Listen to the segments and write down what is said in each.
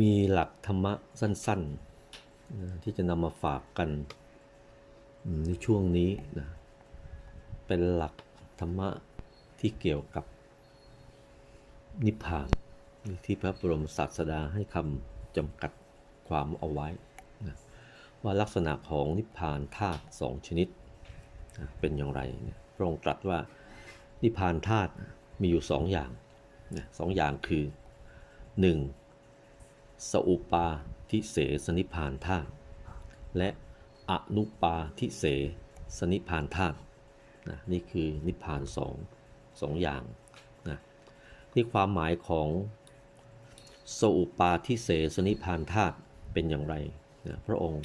มีหลักธรรมะสั้นๆ ที่จะนำมาฝากกันในช่วงนี้นะเป็นหลักธรรมะที่เกี่ยวกับนิพพานที่พระบรมศาสดาให้คำจำกัดความเอาไว้นะว่าลักษณะของนิพพานธาตุสองชนิดนะเป็นอย่างไรนี่ยพระองค์ตรัสว่านิพพานธาตุมีอยู่สองอย่างนะสองอย่างคือหนึ่ง สอุปาทิเสสนิพานธาตุและอนุปาทิเสสนิพานธาตุนะนี่คือนิพพานสองสองอย่างนะนี่ความหมายของสอุปาทิเสสนิพานธาตุเป็นอย่างไรนะพระองค์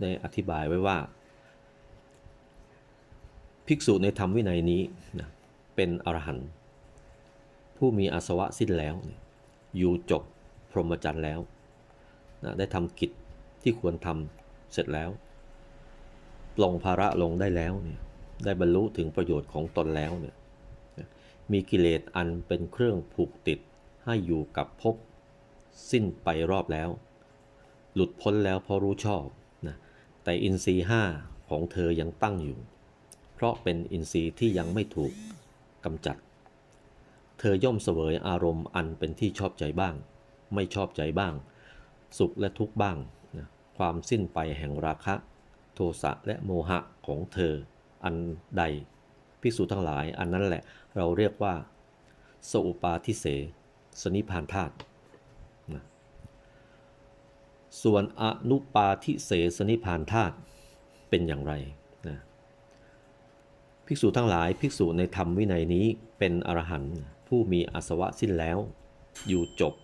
ได้อธิบายไว้ว่า ภิกษุในธรรมวินัยนี้นะเป็นอรหันต์ผู้มีอาสวะสิ้นแล้ว อยู่จบพรหมจรรย์แล้ว นะได้ทำกิจที่ควรทำเสร็จแล้วปลงภาระลงได้แล้วเนี่ยได้บรรลุถึงประโยชน์ของตนแล้วเนี่ยมีกิเลสอันเป็นเครื่องผูกติดให้อยู่กับภพสิ้นไปรอบแล้ว หลุดพ้นแล้วเพราะรู้ชอบนะแต่อินทรีย์ห้าของเธอยังตั้งอยู่ เพราะเป็นอินทรีย์ที่ยังไม่ถูกกำจัด เธอย่อมเสวยอารมณ์อันเป็นที่ชอบใจบ้าง ไม่ชอบใจบ้าง สุขและทุกข์บ้างนะความสิ้นไปแห่งราคะ โทสะและโมหะของเธอ อันใดภิกษุทั้งหลาย อันนั้นแหละเราเรียกว่าสอุปาทิเส สนิพพานธาตุนะส่วนอนุปาทิเสสนิพพานธาตุเป็นอย่างไรนะภิกษุทั้งหลายภิกษุในธรรมวินัยนี้เป็นอรหันต์ผู้มีอาสวะสิ้นแล้ว อยู่จบ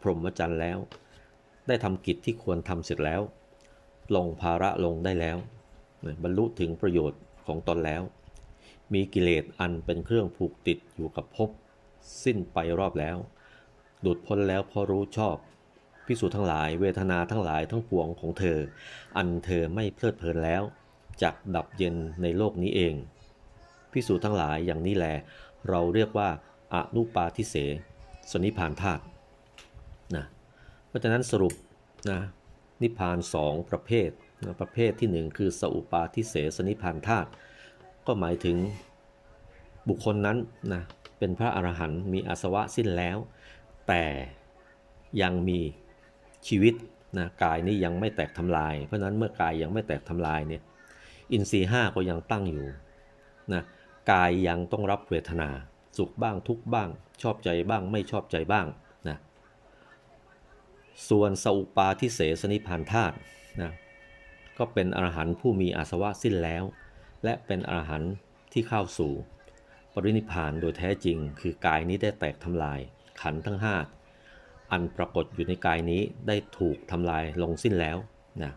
พรหมจรรย์แล้ว ได้ทำกิจที่ควรทำเสร็จแล้ว ลงภาระลงได้แล้ว บรรลุถึงประโยชน์ของตนแล้ว มีกิเลสอันเป็นเครื่องผูกติดอยู่กับภพสิ้นไปรอบแล้วหลุดพ้นแล้วเพราะรู้ชอบพิสูจน์ทั้งหลายเวทนาทั้งหลายทั้งปวงของเธอ อันเธอไม่เพลิดเพลินแล้วจักดับเย็นในโลกนี้เองพิสูจน์ทั้งหลายอย่างนี้แล เราเรียกว่าอนุปาทิเสสนิพานธาตุนะเพราะฉะนั้นสรุป นะนิพพานสองประเภทนะประเภทที่หนึ่งคือสอุปาทิเสสนิพพานธาตุก็หมายถึงบุคคลนั้นนะเป็นพระอรหันต์มีอาสวะสิ้นแล้ว แต่ยังมีชีวิตนะกายนี้ยังไม่แตกทำลาย เพราะนั้นเมื่อกายยังไม่แตกทำลายเนี่ยอินทรีย์ห้าก็ยังตั้งอยู่นะกายยังต้องรับเวทนา สุขบ้างทุกบ้าง ชอบใจบ้างไม่ชอบใจบ้าง ส่วนสอุปาทิเสสนิพานธาตุนะก็เป็นอรหันต์ผู้มีอาสวะสิ้นแล้ว และเป็นอรหันต์ที่เข้าสู่ ปรินิพานโดยแท้จริง คือกายนี้ได้แตกทำลายขันทั้ง5อันปรากฏอยู่ในกายนี้ได้ถูกทำลายลงสิ้นแล้วนะ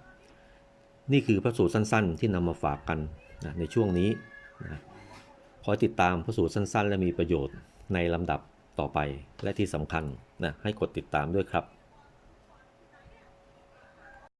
นี่คือพระสูตรสั้น ๆ ที่นำมาฝากกันนะในช่วงนี้นะขอติดตามพระสูตรสั้น ๆ และมีประโยชน์ในลำดับต่อไปและที่สำคัญนะให้กดติดตามด้วยครับ